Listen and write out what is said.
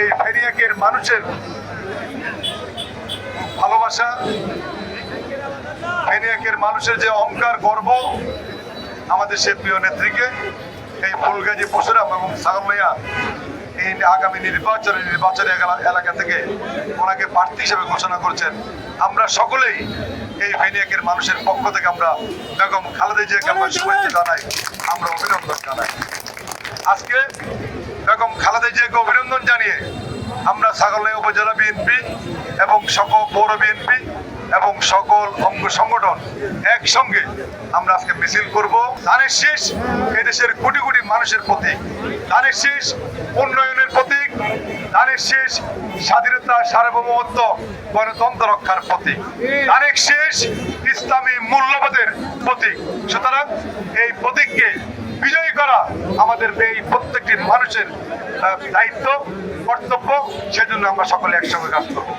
এই মানুষের ভালোবাসা মানুষের যে অহংকার, গর্ব আমাদের সে প্রিয় নেত্রীকে, এই ফুলগাজী পশুরাম এবং সাগরমাইয়া এই আগামী নির্বাচনে নির্বাচনী এলাকা- এলাকা থেকে ওনাকে প্রার্থী হিসেবে ঘোষণা করছেন। আমরা সকলেই এই ফেনিয়াকের মানুষের পক্ষ থেকে আমরা বেগম খালেদা জিয়াকে আমরা শুভেচ্ছা জানাই আমরা অভিনন্দন জানাই। আজকে বেগম খালেদা জিয়াকে অভিনন্দন জানিয়ে আমরা ছাগলনাই উপজেলা বিএনপি এবং সকল পৌর বিএনপি এবং সকল অঙ্গ সংগঠন একসঙ্গে আমরা আজকে মিছিল করব। ধানের শীষ এদেশের কোটি কোটি মানুষের প্রতি ধানের শীষ উন্নয়নের প্রতীক ধানের শেষ, স্বাধীনতা সার্বভৌমত্ব গণতন্ত্র রক্ষার প্রতীক। ধানের শেষ, ইসলামী মূল্যবোধের প্রতীক। সুতরাং এই প্রতীককে বিজয়ী করা আমাদের এই প্রত্যেকটি মানুষের দায়িত্ব, কর্তব্য। সেজন্য আমরা সকলে একসঙ্গে কাজ করব।